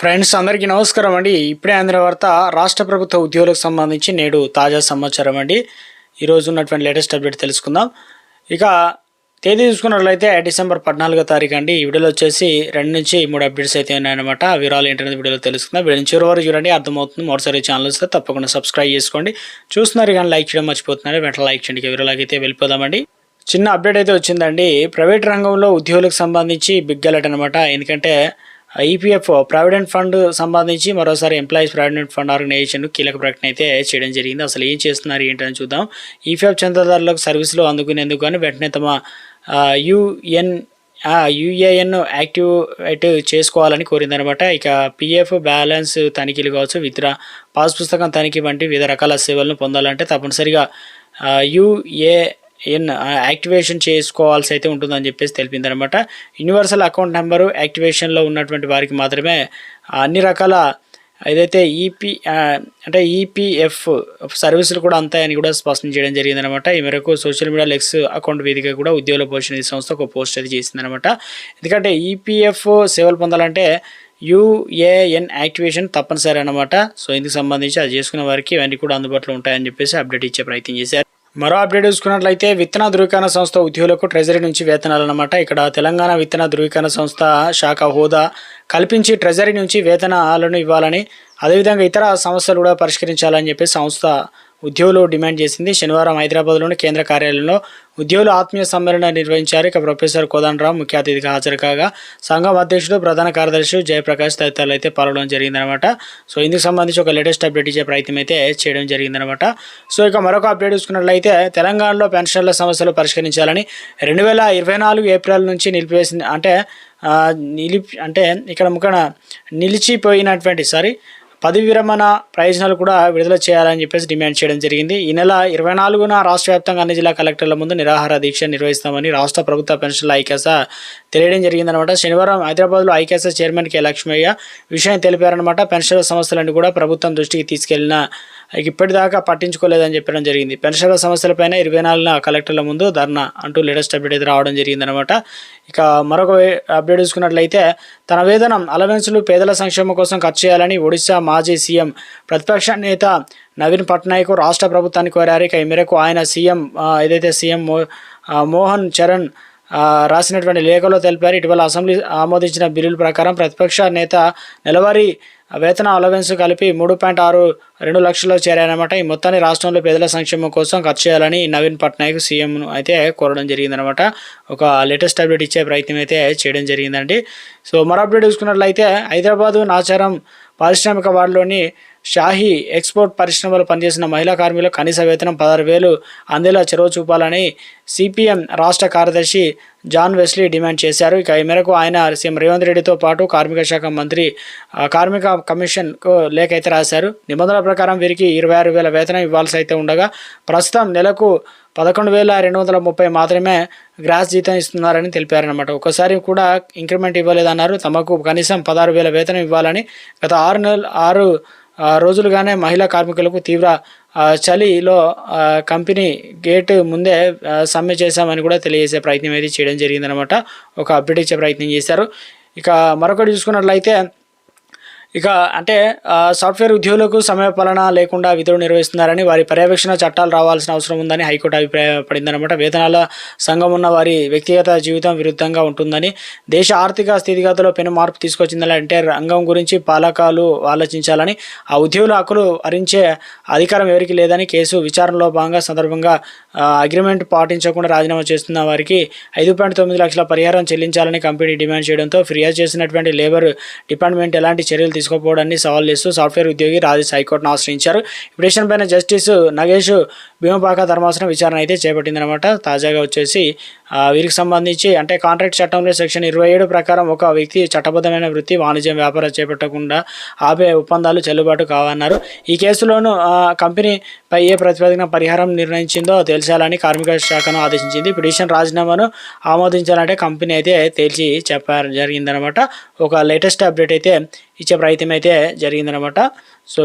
Friends అందరికీ నమస్కారం అండి. ఇప్పుడే అందిన వార్త రాష్ట్ర ప్రభుత్వ ఉద్యోగులకు సంబంధించి నేడు తాజా సమాచారం అండి. ఈరోజు ఉన్నటువంటి లేటెస్ట్ అప్డేట్ తెలుసుకుందాం. ఇక తేదీ చూసుకున్నట్లయితే డిసెంబర్ పద్నాలుగో తారీఖు అండి. ఈ వీడియోలో వచ్చేసి రెండు నుంచి మూడు అప్డేట్స్ అయితే ఉన్నాయన్నమాట. వివరాలు ఏంటనేది వీడియోలో తెలుసుకుందాం. వీడియో నుంచి చివరి వరకు చూడండి. అర్థమవుతుంది. మరోసారి ఛానల్ వస్తే తప్పకుండా సబ్స్క్రైబ్ చేసుకోండి. చూస్తున్నారు కానీ లైక్ చేయడం మర్చిపోతున్నారు. వెంటనే లైక్ చేయండి. ఇక అయితే వెళ్ళిపోదామండి చిన్న అప్డేట్ అయితే వచ్చిందండి. ప్రైవేట్ రంగంలో ఉద్యోగులకు సంబంధించి బిగ్ అలర్ట్ అనమాట ఎందుకంటే ఈపీఎఫ్ ప్రావిడెంట్ ఫండ్ సంబంధించి మరోసారి ఎంప్లాయీస్ ప్రావిడెంట్ ఫండ్ ఆర్గనైజేషన్ కీలక ప్రకటన అయితే చేయడం జరిగింది. అసలు ఏం చేస్తున్నారు ఏంటని చూద్దాం. ఈపీఎఫ్ చందాదారులకు సర్వీసులు అందుకునేందుకు కానీ వెంటనే తమ యుఎన్ యుఏఎన్ యాక్టివేట్ చేసుకోవాలని కోరిందనమాట ఇక పిఎఫ్ బ్యాలెన్స్ తనిఖీలు కావచ్చు విత్డ్రా పాస్ పుస్తకం తనిఖీ వంటి వివిధ రకాల సేవలను పొందాలంటే తప్పనిసరిగా యుఏ ఎన్ యాక్టివేషన్ చేసుకోవాల్సి అయితే ఉంటుందని చెప్పేసి తెలిపింది అనమాట యూనివర్సల్ అకౌంట్ నెంబరు యాక్టివేషన్లో ఉన్నటువంటి వారికి మాత్రమే అన్ని రకాల ఏదైతే ఈపీ అంటే ఈపీఎఫ్ సర్వీసులు కూడా అంతాయని కూడా స్పష్టం చేయడం జరిగిందనమాట. ఈ మేరకు సోషల్ మీడియా లెక్స్ అకౌంట్ వేదిక కూడా ఉద్యోగుల పోషణ సంస్థ ఒక పోస్ట్ అయితే చేసిందనమాట. ఎందుకంటే ఈపీఎఫ్ సేవలు పొందాలంటే యూఏఎన్ యాక్టివేషన్ తప్పనిసరి అనమాట సో ఇందుకు సంబంధించి అది చేసుకున్న వారికి ఇవన్నీ కూడా అందుబాటులో ఉంటాయని చెప్పేసి అప్డేట్ ఇచ్చే ప్రయత్నం చేశారు. మరో అప్డేట్ చూసుకున్నట్లయితే విత్తన ధృవీకరణ సంస్థ ఉద్యోగులకు ట్రెజరీ నుంచి వేతనాలు అనమాట ఇక్కడ తెలంగాణ విత్తన ధృవీకరణ సంస్థ శాఖ హోదా కల్పించి ట్రెజరీ నుంచి వేతనాలను ఇవ్వాలని అదేవిధంగా ఇతర సమస్యలు కూడా పరిష్కరించాలని చెప్పి సంస్థ ఉద్యోగులు డిమాండ్ చేసింది. శనివారం హైదరాబాద్లోని కేంద్ర కార్యాలయంలో ఉద్యోగులు ఆత్మీయ సమ్మేళన నిర్వహించారు. ఇక ప్రొఫెసర్ కోదండరావు ముఖ్య అతిథిగా హాజరు కాగా సంఘం అధ్యక్షుడు ప్రధాన కార్యదర్శి జయప్రకాష్ తదితరులు అయితే పాల్గొనడం జరిగిందనమాట సో ఇందుకు సంబంధించి ఒక లేటెస్ట్ అప్డేట్ ఇచ్చే ప్రయత్నం అయితే చేయడం జరిగిందనమాట సో ఇక మరొక అప్డేట్ చూసుకున్నట్లయితే తెలంగాణలో పెన్షన్ల సమస్యలు పరిష్కరించాలని రెండు వేల ఇరవై నాలుగు ఏప్రిల్ నుంచి నిలిపివేసింది. అంటే నిలిపి అంటే ఇక్కడ ముఖన నిలిచిపోయినటువంటి సారీ పదవి విరమణ ప్రయోజనాలు కూడా విడుదల చేయాలని చెప్పేసి డిమాండ్ చేయడం జరిగింది. ఈ నెల ఇరవై నాలుగున రాష్ట్ర వ్యాప్తంగా అన్ని జిల్లా కలెక్టర్ల ముందు నిరాహార దీక్ష నిర్వహిస్తామని రాష్ట్ర ప్రభుత్వ పెన్షన్ల ఐకేస తెలియడం జరిగిందనమాట శనివారం హైదరాబాద్లో ఐక్యస చైర్మన్ కె. లక్ష్మయ్య విషయం తెలిపారనమాట పెన్షన్ల సమస్యలన్నీ కూడా ప్రభుత్వం దృష్టికి తీసుకెళ్ళిన ఇప్పటిదాకా పట్టించుకోలేదని చెప్పడం జరిగింది. పెన్షన్ల సమస్యలపైన ఇరవై నాలుగున కలెక్టర్ల ముందు ధర్నా అంటూ లేటెస్ట్ అప్డేట్ అయితే రావడం జరిగిందనమాట ఇక మరొక అప్డేట్ చూసుకున్నట్లయితే తన వేతనం అలవెన్సులు పేదల సంక్షేమం కోసం ఖర్చు చేయాలని ఒడిశా మాజీ సీఎం ప్రతిపక్ష నేత నవీన్ పట్నాయక్ రాష్ట్ర ప్రభుత్వాన్ని కోరారు. ఇక ఈ మేరకు ఆయన సీఎం ఏదైతే సీఎం మోహన్ చరణ్ రాసినటువంటి లేఖలో తెలిపారు. ఇటీవల అసెంబ్లీ ఆమోదించిన బిల్లుల ప్రకారం ప్రతిపక్ష నేత నెలవారీ వేతన అలవెన్స్ కలిపి మూడు పాయింట్ ఆరు రెండు లక్షల్లో చేరాయన్నమాట. ఈ మొత్తాన్ని రాష్ట్రంలో పేదల సంక్షేమం కోసం ఖర్చు చేయాలని నవీన్ పట్నాయక్ సీఎంను అయితే కోరడం జరిగిందనమాట ఒక లేటెస్ట్ అప్డేట్ ఇచ్చే ప్రయత్నం అయితే చేయడం జరిగిందండి. సో మరో అప్డేట్ చూసుకున్నట్లయితే హైదరాబాదు నాచారం పారిశ్రామిక వార్డులోని షాహీ ఎక్స్పోర్ట్ పరిశ్రమలో పనిచేసిన మహిళా కార్మికులకు కనీస వేతనం పదహారు వేలు అందేలా చొరవ చూపాలని సిపిఎం రాష్ట్ర కార్యదర్శి జాన్ వెస్లీ డిమాండ్ చేశారు. ఇక ఈ మేరకు ఆయన సీఎం రేవంత్ రెడ్డితో పాటు కార్మిక శాఖ మంత్రి కార్మిక కమిషన్కు లేఖ అయితే రాశారు. నిబంధనల ప్రకారం వీరికి ఇరవై ఆరు వేల వేతనం ఇవ్వాల్సి అయితే ఉండగా ప్రస్తుతం నెలకు పదకొండు వేల రెండు వందల ముప్పై మాత్రమే గ్రాస్ జీతం ఇస్తున్నారని తెలిపారనమాట ఒకసారి కూడా ఇంక్రిమెంట్ ఇవ్వలేదన్నారు. తమకు కనీసం పదహారు వేల వేతనం ఇవ్వాలని గత ఆరు నెలలు ఆరు రోజులుగానే మహిళా కార్మికులకు తీవ్ర చలిలో కంపెనీ గేట్ ముందే సమ్మె చేశామని కూడా తెలియజేసే ప్రయత్నం అయితే చేయడం జరిగిందనమాట ఒక అప్డేట్ ఇచ్చే ప్రయత్నం చేశారు. ఇక మరొకటి చూసుకున్నట్లయితే ఇక అంటే సాఫ్ట్వేర్ ఉద్యోగులకు సమయపాలన లేకుండా విధులు నిర్వహిస్తున్నారని వారి పర్యవేక్షణ చట్టాలు రావాల్సిన అవసరం ఉందని హైకోర్టు అభిప్రాయపడిందనమాట వేతనాల సంఘం ఉన్న వారి వ్యక్తిగత జీవితం విరుద్ధంగా ఉంటుందని దేశ ఆర్థిక స్థితిగతుల్లో పెను మార్పు తీసుకొచ్చిందని అంటే రంగం గురించి పాలకాలు ఆలోచించాలని ఆ ఉద్యోగుల హక్కులు హరించే అధికారం ఎవరికి లేదని కేసు విచారణలో భాగంగా సందర్భంగా అగ్రిమెంట్ పాటించకుండా రాజీనామా చేస్తున్న వారికి ఐదు పాయింట్ తొమ్మిది లక్షల పరిహారం చెల్లించాలని కంపెనీ డిమాండ్ చేయడంతో ఫిర్యాదు చేసినటువంటి లేబర్ డిపార్ట్మెంట్ ఎలాంటి చర్యలు తీసుకోకపోవడాన్ని సవాల్ చేస్తూ సాఫ్ట్వేర్ ఉద్యోగి రాజేష్ హైకోర్టును ఆశ్రయించారు. పిటిషన్ పైన జస్టిస్ నగేష్ భీమపాక ధర్మాసనం విచారణ అయితే చేపట్టిందనమాట తాజాగా వచ్చేసి వీరికి సంబంధించి అంటే కాంట్రాక్ట్ చట్టంలో సెక్షన్ ఇరవై ఏడు ప్రకారం ఒక వ్యక్తి చట్టబద్ధమైన వృత్తి వాణిజ్యం వ్యాపారం చేపట్టకుండా ఆపే ఒప్పందాలు చెల్లుబాటు కావన్నారు. ఈ కేసులోనూ కంపెనీపై ఏ ప్రతిపాదన పరిహారం నిర్ణయించిందో తెలిసాలని కార్మిక శాఖను ఆదేశించింది. పిటిషన్ రాజీనామాను ఆమోదించాలంటే కంపెనీ అయితే తేల్చి చెప్పారు జరిగిందనమాట ఒక లేటెస్ట్ అప్డేట్ అయితే ఇచ్చే ప్రయత్నం అయితే జరిగిందనమాట సో